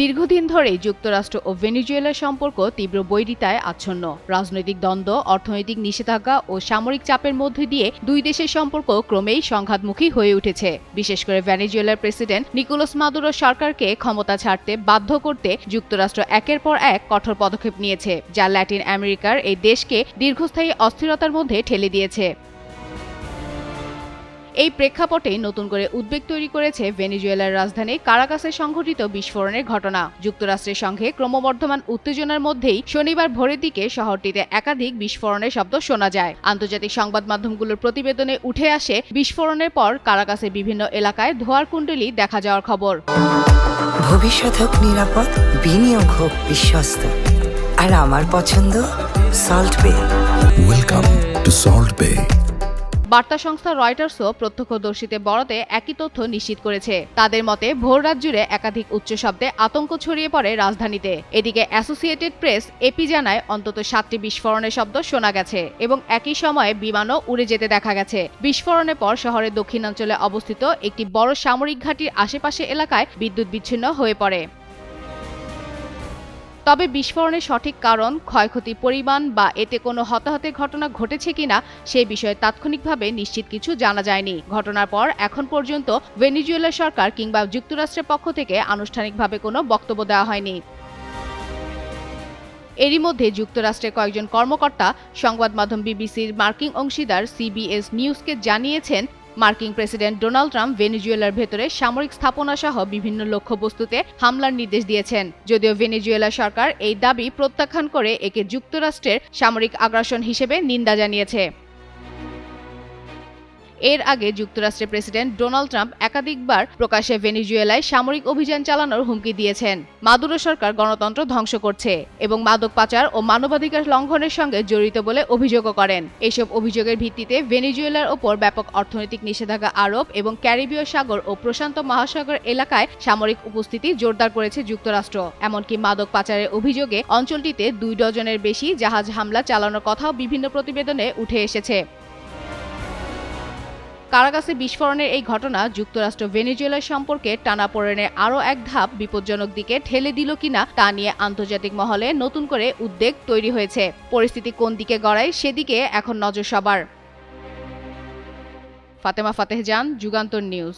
দীর্ঘদিন ধরেই যুক্তরাষ্ট্র ও ভেনিজুয়েলার সম্পর্ক তীব্র বৈরিতায় আচ্ছন্ন। রাজনৈতিক দ্বন্দ্ব, অর্থনৈতিক নিষেধাজ্ঞা ও সামরিক চাপের মধ্যে দিয়ে দুই দেশের সম্পর্ক ক্রমেই সংঘাতমুখী হয়ে উঠেছে। বিশেষ করে ভেনিজুয়েলার প্রেসিডেন্ট নিকোলাস মাদুরো সরকারকে ক্ষমতা ছাড়তে বাধ্য করতে যুক্তরাষ্ট্র একের পর এক কঠোর পদক্ষেপ নিয়েছে, যা ল্যাটিন আমেরিকার এই দেশকে দীর্ঘস্থায়ী অস্থিরতার মধ্যে ঠেলে দিয়েছে। এই প্রেক্ষাপটে নতুন করে উদ্বেগ তৈরি করেছে ভেনিজুয়েলার রাজধানী কারাকাসে সংঘটিত বিস্ফোরণের ঘটনা। যুক্তরাষ্ট্রের সঙ্গে ক্রমবর্ধমান উত্তেজনার মধ্যেই শনিবার ভোরের দিকে শহরটিতে একাধিক বিস্ফোরণের শব্দ শোনা যায়। আন্তর্জাতিক সংবাদ মাধ্যমগুলোর প্রতিবেদনে উঠে আসে বিস্ফোরণের পর কারাকাসের বিভিন্ন এলাকায় ধোয়ার কুণ্ডলি দেখা যাওয়ার খবর। ভবিষ্যৎ হোক নিরাপদ বিনিয়োগ হোক বিশ্বস্ত। আর আমার পছন্দ সল্ট বে। Welcome to Salt Bay. বার্তা সংস্থা রয়টার্সও প্রত্যক্ষদর্শীতে বরাতে একই তথ্য নিশ্চিত করেছে। তাদের মতে, ভোর রাত জুড়ে একাধিক উচ্চ শব্দে আতঙ্ক ছড়িয়ে পড়ে রাজধানীতে। এদিকে অ্যাসোসিয়েটেড প্রেস এপি জানায়, অন্তত সাতটি বিস্ফোরণের শব্দ শোনা গেছে এবং একই সময়ে বিমানও উড়ে যেতে দেখা গেছে। বিস্ফোরণের পর শহরের দক্ষিণাঞ্চলে অবস্থিত একটি বড় সামরিক ঘাঁটির আশেপাশে এলাকায় বিদ্যুৎ বিচ্ছিন্ন হয়ে পড়ে। তবে বিস্ফোরণের সঠিক কারণ ক্ষয়ক্ষতির পরিমাণ বা এতে কোনো হতাহতের ঘটনা ঘটেছে কিনা সে বিষয়ে তাৎক্ষণিকভাবে নিশ্চিত কিছু জানা যায়নি। ঘটনার পর এখন পর্যন্ত ভেনিজুয়েলা সরকার কিংবা যুক্তরাষ্ট্রের পক্ষ থেকে আনুষ্ঠানিকভাবে কোনো বক্তব্য দেওয়া হয়নি। এরই মধ্যে যুক্তরাষ্ট্রের কয়েকজন কর্মকর্তা সংবাদ মাধ্যম বিবিসির মার্কিং অংশীদার, সিবিএস নিউজকে জানিয়েছেন মার্কিন প্রেসিডেন্ট ডোনাল্ড ট্রাম্প ভেনেজুয়েলার ভেতরে সামরিক স্থাপনা সহ বিভিন্ন লক্ষ্যবস্তুতে হামলার নির্দেশ দিয়েছেন। যদিও ভেনেজুয়েলা সরকার এই দাবি প্রত্যাখ্যান করে একে যুক্তরাষ্ট্রের সামরিক আগ্রাসন হিসেবে নিন্দা জানিয়েছে। এর আগে যুক্তরাষ্ট্রের প্রেসিডেন্ট ডোনাল্ড ট্রাম্প একাধিকবার প্রকাশ্যে ভেনিজুয়েলায় সামরিক অভিযান চালানোর হুমকি দিয়েছেন। মাদুরো সরকার গণতন্ত্র ধ্বংস করছে এবং মাদক পাচার ও মানবাধিকার লঙ্ঘনের সঙ্গে জড়িত বলে অভিযোগও করেন। এসব অভিযোগের ভিত্তিতে ভেনিজুয়েলার ওপর ব্যাপক অর্থনৈতিক নিষেধাজ্ঞা আরোপ এবং ক্যারিবীয় সাগর ও প্রশান্ত মহাসাগর এলাকায় সামরিক উপস্থিতি জোরদার করেছে যুক্তরাষ্ট্র। এমনকি মাদক পাচারের অভিযোগে অঞ্চলটিতে দুই ডজনের বেশি জাহাজ হামলা চালানোর কথাও বিভিন্ন প্রতিবেদনে উঠে এসেছে। কারাগাসে বিস্ফোরণের এই ঘটনা যুক্তরাষ্ট্র ভেনেজুয়েলা সম্পর্কে টানাপোড়েনের আরও এক ধাপ বিপজ্জনক দিকে ঠেলে দিল কিনা তা নিয়ে আন্তর্জাতিক মহলে নতুন করে উদ্বেগ তৈরি হয়েছে। পরিস্থিতি কোন দিকে গড়ায় সেদিকে এখন নজর সবার। ফাতেমা ফাতেহ ফাতেহজান যুগান্তর নিউজ।